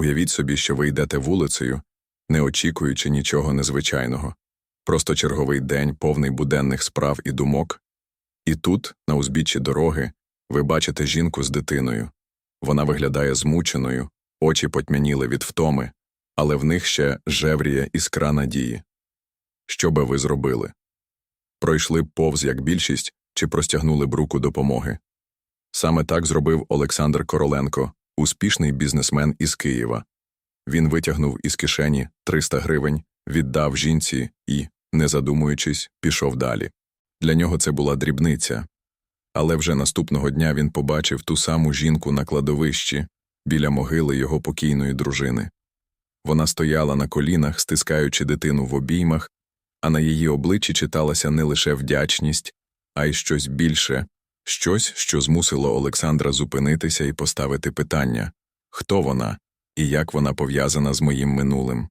Уявіть собі, що ви йдете вулицею, не очікуючи нічого незвичайного. Просто черговий день, повний буденних справ і думок. І тут, на узбіччі дороги, ви бачите жінку з дитиною. Вона виглядає змученою, очі потьмяніли від втоми, але в них ще жевріє іскра надії. Що би ви зробили? Пройшли б повз як більшість чи простягнули б руку допомоги? Саме так зробив Олександр Короленко, успішний бізнесмен із Києва. Він витягнув із кишені 300 гривень, віддав жінці і, не задумуючись, пішов далі. Для нього це була дрібниця. Але вже наступного дня він побачив ту саму жінку на кладовищі біля могили його покійної дружини. Вона стояла на колінах, стискаючи дитину в обіймах, а на її обличчі читалася не лише вдячність, а й щось більше, щось, що змусило Олександра зупинитися і поставити питання хто вона і як вона пов'язана з моїм минулим.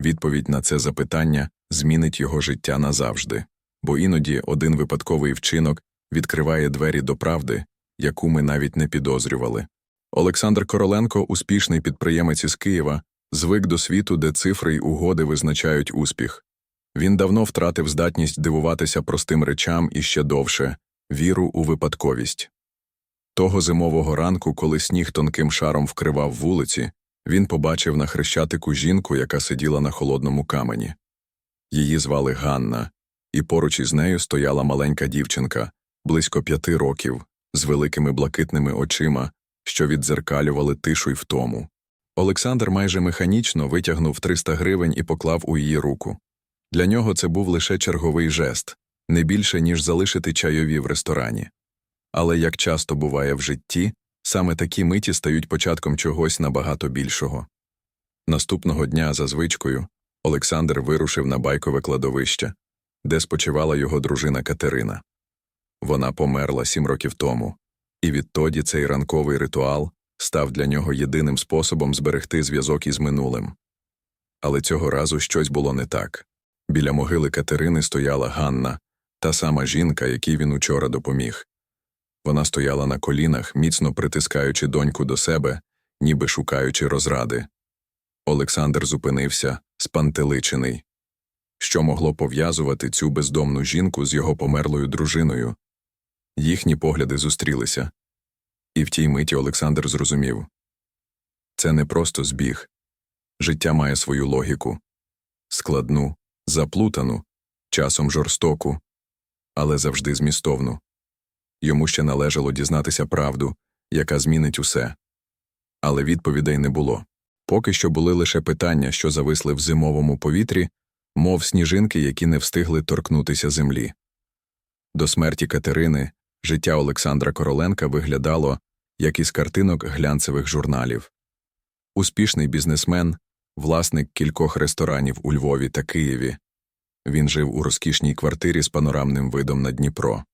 Відповідь на це запитання змінить його життя назавжди, бо іноді один випадковий вчинок відкриває двері до правди, яку ми навіть не підозрювали. Олександр Короленко, успішний підприємець із Києва, звик до світу, де цифри й угоди визначають успіх. Він давно втратив здатність дивуватися простим речам і ще довше віру у випадковість. Того зимового ранку, коли сніг тонким шаром вкривав вулиці, він побачив на хрещатику жінку, яка сиділа на холодному камені. Її звали Ганна, і поруч із нею стояла маленька дівчинка, близько п'яти років, з великими блакитними очима, що віддзеркалювали тишу й втому. Олександр майже механічно витягнув 300 гривень і поклав у її руку. Для нього це був лише черговий жест, не більше, ніж залишити чайові в ресторані. Але, як часто буває в житті, саме такі миті стають початком чогось набагато більшого. Наступного дня, за звичкою, Олександр вирушив на байкове кладовище, де спочивала його дружина Катерина. Вона померла сім років тому, і відтоді цей ранковий ритуал став для нього єдиним способом зберегти зв'язок із минулим. Але цього разу щось було не так. Біля могили Катерини стояла Ганна, та сама жінка, якій він учора допоміг. Вона стояла на колінах, міцно притискаючи доньку до себе, ніби шукаючи розради. Олександр зупинився, спантеличений. Що могло пов'язувати цю бездомну жінку з його померлою дружиною? Їхні погляди зустрілися. І в тій миті Олександр зрозумів це не просто збіг. Життя має свою логіку складну, заплутану, часом жорстоку, але завжди змістовну. Йому ще належало дізнатися правду, яка змінить усе. Але відповідей не було. Поки що були лише питання, що зависли в зимовому повітрі, мов сніжинки, які не встигли торкнутися землі. До смерті Катерини життя Олександра Короленка виглядало, як із картинок глянцевих журналів. Успішний бізнесмен, власник кількох ресторанів у Львові та Києві. Він жив у розкішній квартирі з панорамним видом на Дніпро.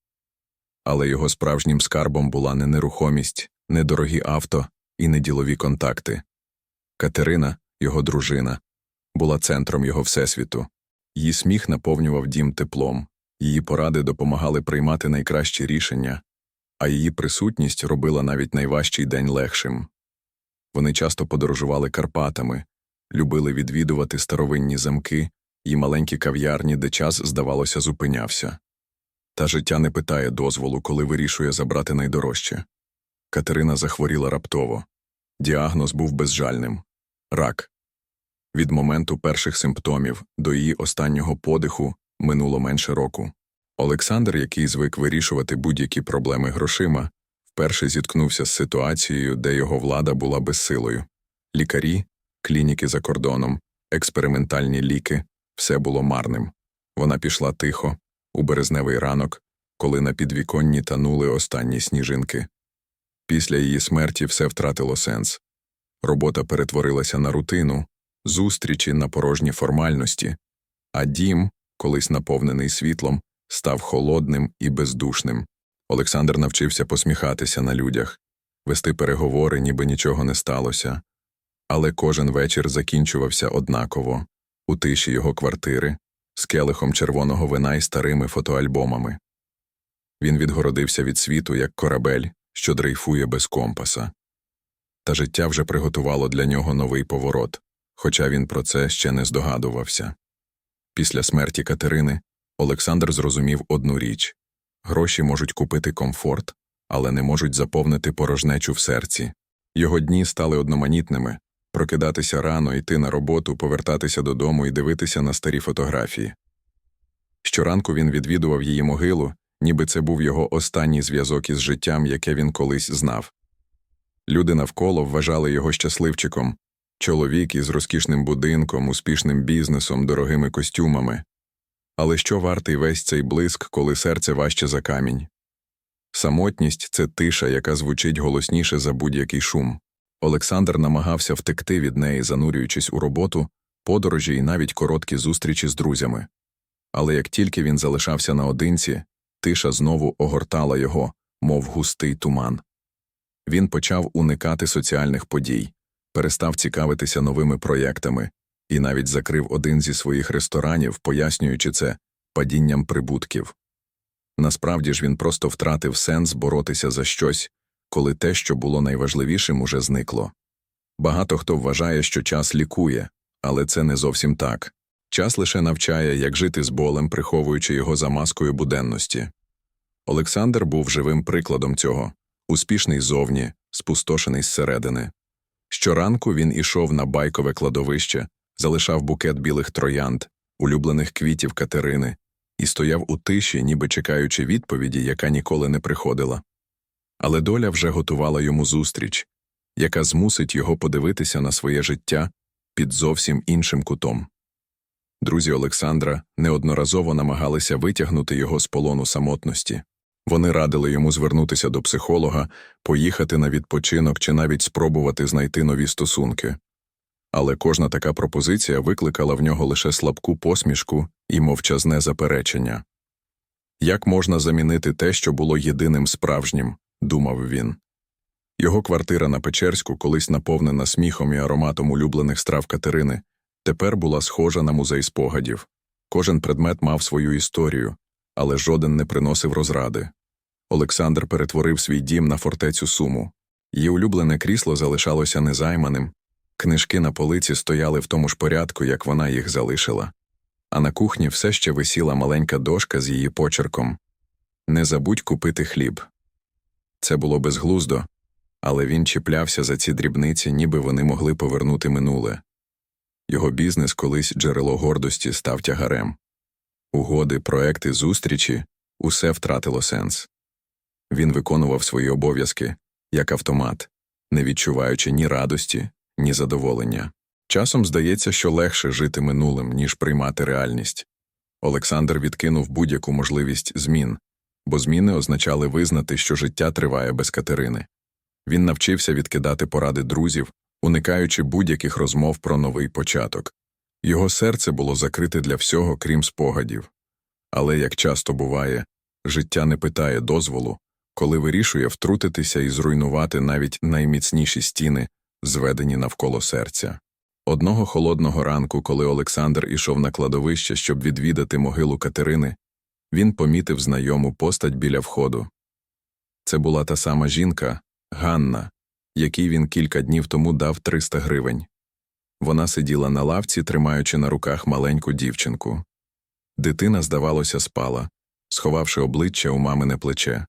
Але його справжнім скарбом була не нерухомість, не дорогі авто і не ділові контакти. Катерина, його дружина, була центром його всесвіту. Її сміх наповнював дім теплом, її поради допомагали приймати найкращі рішення, а її присутність робила навіть найважчий день легшим. Вони часто подорожували Карпатами, любили відвідувати старовинні замки і маленькі кав'ярні, де час, здавалося, зупинявся. Та життя не питає дозволу, коли вирішує забрати найдорожче. Катерина захворіла раптово. Діагноз був безжальним рак. Від моменту перших симптомів до її останнього подиху минуло менше року. Олександр, який звик вирішувати будь-які проблеми грошима, вперше зіткнувся з ситуацією, де його влада була безсилою. Лікарі, клініки за кордоном, експериментальні ліки все було марним. Вона пішла тихо, у березневий ранок, коли на підвіконні танули останні сніжинки. Після її смерті все втратило сенс. Робота перетворилася на рутину, зустрічі на порожні формальності, а дім, колись наповнений світлом, став холодним і бездушним. Олександр навчився посміхатися на людях, вести переговори, ніби нічого не сталося. Але кожен вечір закінчувався однаково у тиші його квартири, з келихом червоного вина і старими фотоальбомами. Він відгородився від світу, як корабель, що дрейфує без компаса. та життя вже приготувало для нього новий поворот, хоча він про це ще не здогадувався. Після смерті Катерини Олександр зрозумів одну річ гроші можуть купити комфорт, але не можуть заповнити порожнечу в серці. Його дні стали одноманітними прокидатися рано, йти на роботу, повертатися додому і дивитися на старі фотографії. Щоранку він відвідував її могилу, ніби це був його останній зв'язок із життям, яке він колись знав. Люди навколо вважали його щасливчиком чоловік із розкішним будинком, успішним бізнесом, дорогими костюмами. Але що вартий весь цей блиск, коли серце важче за камінь? Самотність це тиша, яка звучить голосніше за будь-який шум. Олександр намагався втекти від неї, занурюючись у роботу, подорожі і навіть короткі зустрічі з друзями. Але як тільки він залишався наодинці, тиша знову огортала його, мов густий туман. Він почав уникати соціальних подій, перестав цікавитися новими проєктами і навіть закрив один зі своїх ресторанів, пояснюючи це падінням прибутків. Насправді ж він просто втратив сенс боротися за щось, коли те, що було найважливішим, уже зникло. Багато хто вважає, що час лікує, але це не зовсім так. Час лише навчає, як жити з болем, приховуючи його за маскою буденності. Олександр був живим прикладом цього успішний зовні, спустошений зсередини. Щоранку він ішов на байкове кладовище, залишав букет білих троянд, улюблених квітів Катерини, і стояв у тиші, ніби чекаючи відповіді, яка ніколи не приходила. Але доля вже готувала йому зустріч, яка змусить його подивитися на своє життя під зовсім іншим кутом. Друзі Олександра неодноразово намагалися витягнути його з полону самотності. Вони радили йому звернутися до психолога, поїхати на відпочинок чи навіть спробувати знайти нові стосунки. Але кожна така пропозиція викликала в нього лише слабку посмішку і мовчазне заперечення. Як можна замінити те, що було єдиним справжнім, думав він. Його квартира на Печерську, колись наповнена сміхом і ароматом улюблених страв Катерини, тепер була схожа на музей спогадів. Кожен предмет мав свою історію, але жоден не приносив розради. Олександр перетворив свій дім на фортецю суму. Її улюблене крісло залишалося незайманим, книжки на полиці стояли в тому ж порядку, як вона їх залишила, а на кухні все ще висіла маленька дошка з її почерком Не забудь купити хліб. Це було безглуздо, але він чіплявся за ці дрібниці, ніби вони могли повернути минуле. Його бізнес колись джерело гордості став тягарем. Угоди, проекти, зустрічі усе втратило сенс. Він виконував свої обов'язки як автомат, не відчуваючи ні радості, ні задоволення. Часом здається, що легше жити минулим, ніж приймати реальність. Олександр відкинув будь-яку можливість змін, бо зміни означали визнати, що життя триває без Катерини. Він навчився відкидати поради друзів, уникаючи будь-яких розмов про новий початок. Його серце було закрите для всього, крім спогадів. Але, як часто буває, життя не питає дозволу, коли вирішує втрутитися і зруйнувати навіть найміцніші стіни, зведені навколо серця. Одного холодного ранку, коли Олександр ішов на кладовище, щоб відвідати могилу Катерини, він помітив знайому постать біля входу. Це була та сама жінка, Ганна, якій він кілька днів тому дав 300 гривень. Вона сиділа на лавці, тримаючи на руках маленьку дівчинку. Дитина, здавалося, спала, сховавши обличчя у мамине плече.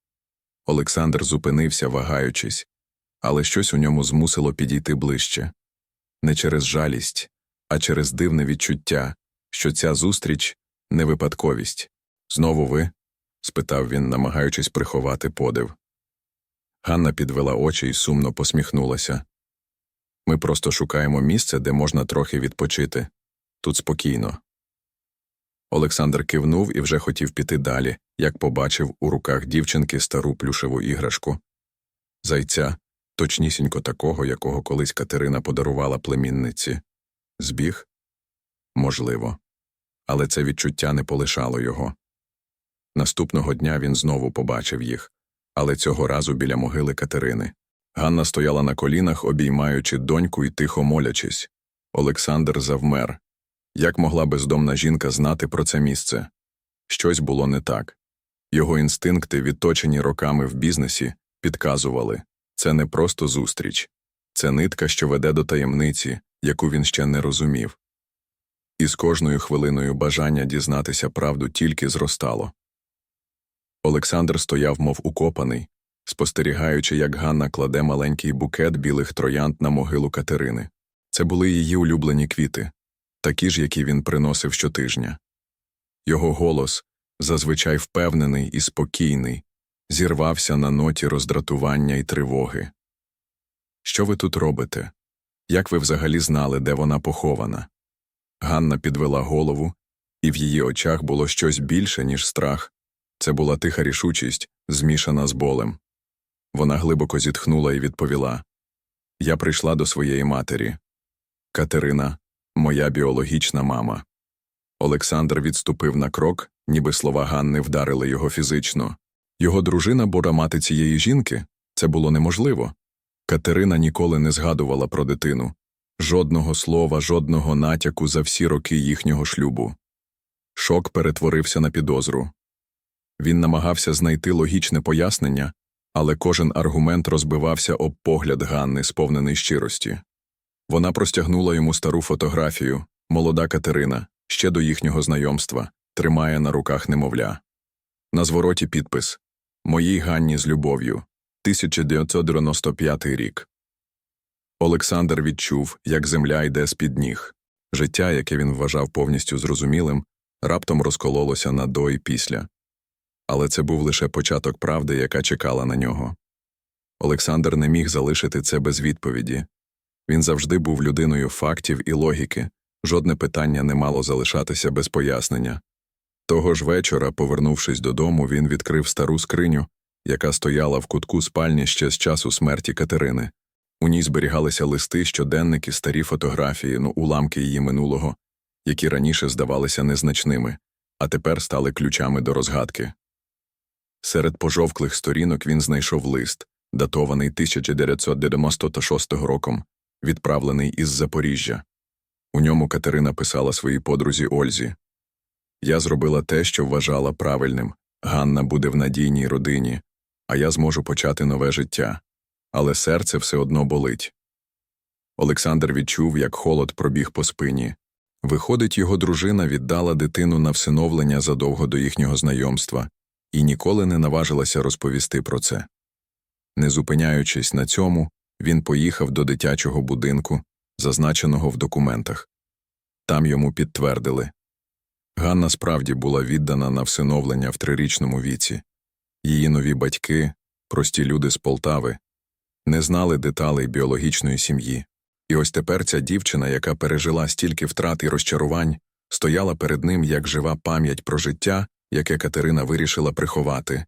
Олександр зупинився, вагаючись, але щось у ньому змусило підійти ближче не через жалість, а через дивне відчуття, що ця зустріч не випадковість. Знову ви? спитав він, намагаючись приховати подив. Ганна підвела очі і сумно посміхнулася. Ми просто шукаємо місце, де можна трохи відпочити. Тут спокійно. Олександр кивнув і вже хотів піти далі, як побачив у руках дівчинки стару плюшеву іграшку. Зайця, точнісінько такого, якого колись Катерина подарувала племінниці. Збіг? Можливо. Але це відчуття не полишало його. Наступного дня він знову побачив їх, але цього разу біля могили Катерини. Ганна стояла на колінах, обіймаючи доньку і тихо молячись. Олександр завмер. Як могла бездомна жінка знати про це місце? Щось було не так. Його інстинкти, відточені роками в бізнесі, підказували це не просто зустріч, Це нитка, що веде до таємниці, яку він ще не розумів. І з кожною хвилиною бажання дізнатися правду тільки зростало. Олександр стояв, мов укопаний, спостерігаючи, як Ганна кладе маленький букет білих троянд на могилу Катерини. Це були її улюблені квіти, такі ж, які він приносив щотижня. Його голос, зазвичай впевнений і спокійний, зірвався на ноті роздратування і тривоги. Що ви тут робите? Як ви взагалі знали, де вона похована? Ганна підвела голову, і в її очах було щось більше, ніж страх. Це була тиха рішучість, змішана з болем. Вона глибоко зітхнула і відповіла Я прийшла до своєї матері. Катерина, моя біологічна мама. Олександр відступив на крок, ніби слова Ганни вдарили його фізично. Його дружина була мати цієї жінки це було неможливо. Катерина ніколи не згадувала про дитину жодного слова, жодного натяку за всі роки їхнього шлюбу. Шок перетворився на підозру. Він намагався знайти логічне пояснення, але кожен аргумент розбивався об погляд Ганни, сповнений щирості. Вона простягнула йому стару фотографію, молода Катерина, ще до їхнього знайомства, тримає на руках немовля. На звороті підпис Моїй Ганні з любов'ю. 1995 рік. Олександр відчув, як земля йде з-під ніг. Життя, яке він вважав повністю зрозумілим, раптом розкололося на до і після. Але це був лише початок правди, яка чекала на нього. Олександр не міг залишити це без відповіді. Він завжди був людиною фактів і логіки, жодне питання не мало залишатися без пояснення. Того ж вечора, повернувшись додому, він відкрив стару скриню, яка стояла в кутку спальні ще з часу смерті Катерини. У ній зберігалися листи, щоденники, старі фотографії, ну уламки її минулого, які раніше здавалися незначними, а тепер стали ключами до розгадки. Серед пожовклих сторінок він знайшов лист, датований 1996 роком, відправлений із Запоріжжя. У ньому Катерина писала своїй подрузі Ользі Я зробила те, що вважала правильним. Ганна буде в надійній родині, а я зможу почати нове життя. Але серце все одно болить. Олександр відчув, як холод пробіг по спині. Виходить, його дружина віддала дитину на всиновлення задовго до їхнього знайомства і ніколи не наважилася розповісти про це. Не зупиняючись на цьому, він поїхав до дитячого будинку, зазначеного в документах. Там йому підтвердили Ганна справді була віддана на всиновлення в трирічному віці. Її нові батьки, прості люди з Полтави, не знали деталей біологічної сім'ї. І ось тепер ця дівчина, яка пережила стільки втрат і розчарувань, стояла перед ним як жива пам'ять про життя, яке Катерина вирішила приховати.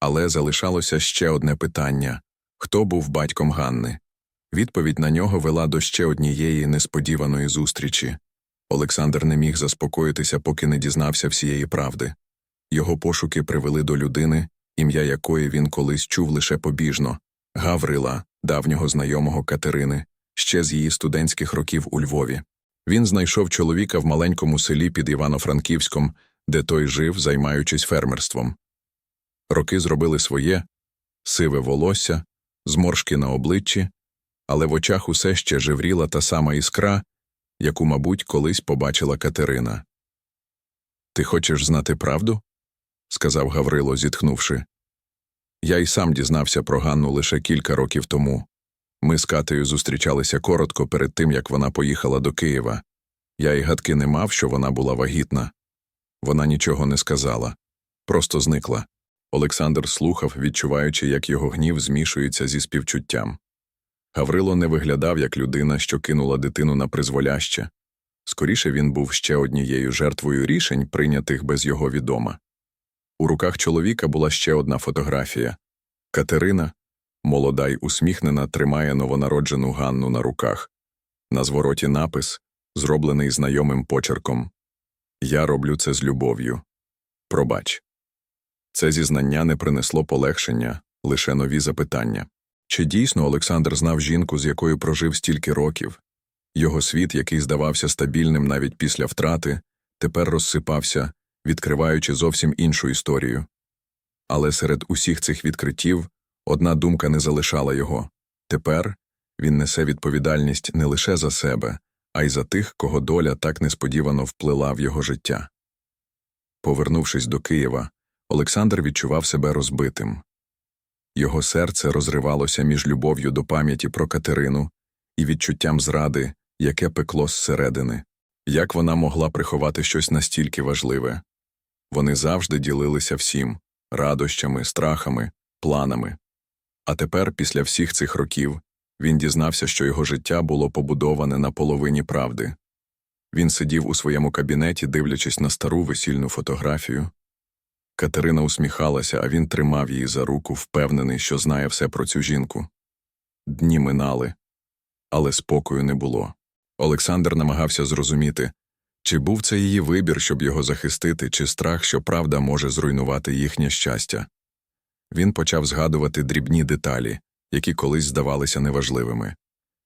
Але залишалося ще одне питання хто був батьком Ганни? Відповідь на нього вела до ще однієї несподіваної зустрічі. Олександр не міг заспокоїтися, поки не дізнався всієї правди. Його пошуки привели до людини, ім'я якої він колись чув лише побіжно Гаврила, давнього знайомого Катерини, ще з її студентських років у Львові. Він знайшов чоловіка в маленькому селі під Івано-Франківськом, де той жив, займаючись фермерством. Роки зробили своє сиве волосся, зморшки на обличчі, але в очах усе ще жевріла та сама іскра, яку, мабуть, колись побачила Катерина. Ти хочеш знати правду? сказав Гаврило, зітхнувши. Я й сам дізнався про Ганну лише кілька років тому. Ми з Катею зустрічалися коротко перед тим, як вона поїхала до Києва. Я й гадки не мав, що вона була вагітна. Вона нічого не сказала, просто зникла. Олександр слухав, відчуваючи, як його гнів змішується зі співчуттям. Гаврило не виглядав як людина, що кинула дитину на призволяще. Скоріше він був ще однією жертвою рішень, прийнятих без його відома. У руках чоловіка була ще одна фотографія. Катерина, молода й усміхнена, тримає новонароджену Ганну на руках. На звороті напис, зроблений знайомим почерком Я роблю це з любов'ю. Пробач. Це зізнання не принесло полегшення, лише нові запитання. Чи дійсно Олександр знав жінку, з якою прожив стільки років? Його світ, який здавався стабільним навіть після втрати, тепер розсипався, відкриваючи зовсім іншу історію. Але серед усіх цих відкриттів одна думка не залишала його тепер він несе відповідальність не лише за себе, а й за тих, кого доля так несподівано вплила в його життя. Повернувшись до Києва, Олександр відчував себе розбитим. Його серце розривалося між любов'ю до пам'яті про Катерину і відчуттям зради, яке пекло зсередини. Як вона могла приховати щось настільки важливе? Вони завжди ділилися всім радощами, страхами, планами. А тепер, після всіх цих років, він дізнався, що його життя було побудоване на половині правди. Він сидів у своєму кабінеті, дивлячись на стару весільну фотографію. Катерина усміхалася, а він тримав її за руку, впевнений, що знає все про цю жінку. Дні минали, але спокою не було. Олександр намагався зрозуміти, чи був це її вибір, щоб його захистити, чи страх, що правда може зруйнувати їхнє щастя. Він почав згадувати дрібні деталі, які колись здавалися неважливими,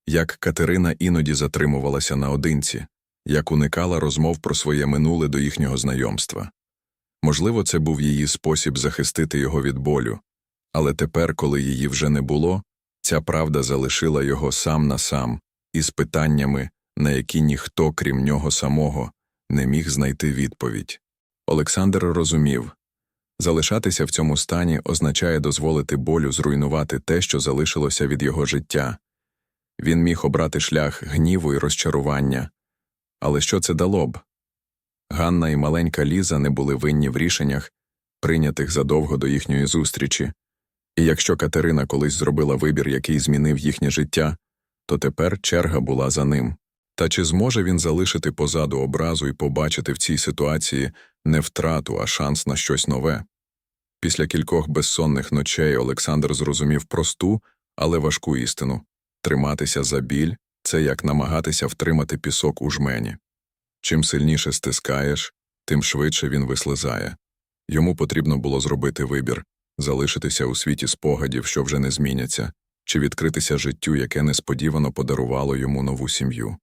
як Катерина іноді затримувалася наодинці, як уникала розмов про своє минуле до їхнього знайомства. Можливо, це був її спосіб захистити його від болю, але тепер, коли її вже не було, ця правда залишила його сам на сам із питаннями, на які ніхто, крім нього самого, не міг знайти відповідь. Олександр розумів залишатися в цьому стані означає дозволити болю зруйнувати те, що залишилося від його життя. Він міг обрати шлях гніву і розчарування. Але що це дало б? Ганна і маленька Ліза не були винні в рішеннях, прийнятих задовго до їхньої зустрічі, і якщо Катерина колись зробила вибір, який змінив їхнє життя, то тепер черга була за ним. Та чи зможе він залишити позаду образу і побачити в цій ситуації не втрату, а шанс на щось нове? Після кількох безсонних ночей Олександр зрозумів просту, але важку істину триматися за біль це як намагатися втримати пісок у жмені. Чим сильніше стискаєш, тим швидше він вислизає. Йому потрібно було зробити вибір залишитися у світі спогадів, що вже не зміняться, чи відкритися життю, яке несподівано подарувало йому нову сім'ю.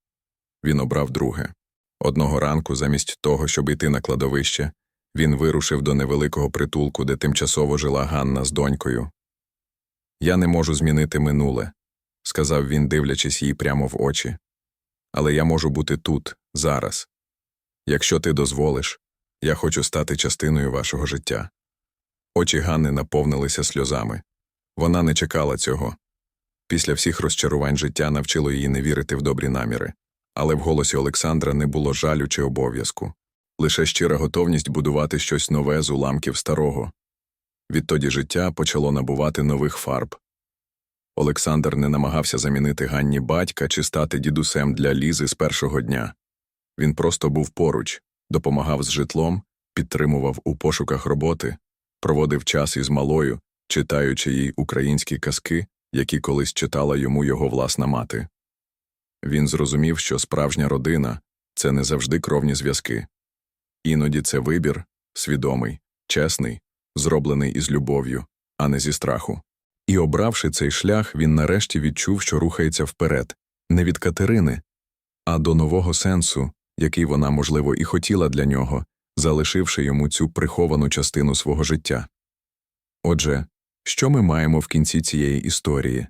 Він обрав друге. Одного ранку, замість того, щоб йти на кладовище, він вирушив до невеликого притулку, де тимчасово жила Ганна з донькою. Я не можу змінити минуле, сказав він, дивлячись їй прямо в очі. Але я можу бути тут, зараз. Якщо ти дозволиш, я хочу стати частиною вашого життя. Очі Ганни наповнилися сльозами. Вона не чекала цього. Після всіх розчарувань життя навчило її не вірити в добрі наміри, але в голосі Олександра не було жалю чи обов'язку, лише щира готовність будувати щось нове з уламків старого. Відтоді життя почало набувати нових фарб. Олександр не намагався замінити Ганні батька чи стати дідусем для Лізи з першого дня. Він просто був поруч, допомагав з житлом, підтримував у пошуках роботи, проводив час із малою, читаючи їй українські казки, які колись читала йому його власна мати. Він зрозумів, що справжня родина це не завжди кровні зв'язки. Іноді це вибір, свідомий, чесний, зроблений із любов'ю, а не зі страху. І, обравши цей шлях, він нарешті відчув, що рухається вперед, не від Катерини, а до нового сенсу, який вона, можливо, і хотіла для нього, залишивши йому цю приховану частину свого життя. Отже, що ми маємо в кінці цієї історії?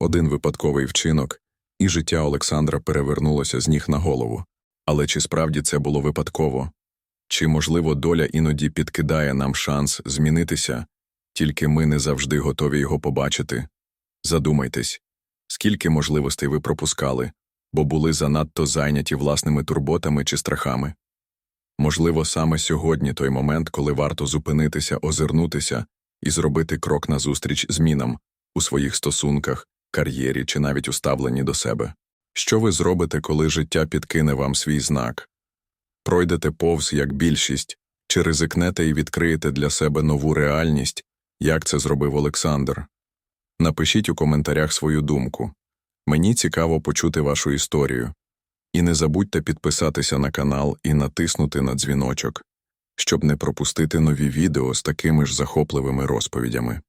Один випадковий вчинок, і життя Олександра перевернулося з ніг на голову. Але чи справді це було випадково? Чи, можливо, доля іноді підкидає нам шанс змінитися, тільки ми не завжди готові його побачити? Задумайтесь, скільки можливостей ви пропускали, бо були занадто зайняті власними турботами чи страхами? Можливо, саме сьогодні той момент, коли варто зупинитися, озирнутися і зробити крок назустріч змінам у своїх стосунках, кар'єрі чи навіть у ставленні до себе. Що ви зробите, коли життя підкине вам свій знак? Пройдете повз як більшість, чи ризикнете і відкриєте для себе нову реальність, як це зробив Олександр? Напишіть у коментарях свою думку. Мені цікаво почути вашу історію. І не забудьте підписатися на канал і натиснути на дзвіночок, щоб не пропустити нові відео з такими ж захопливими розповідями.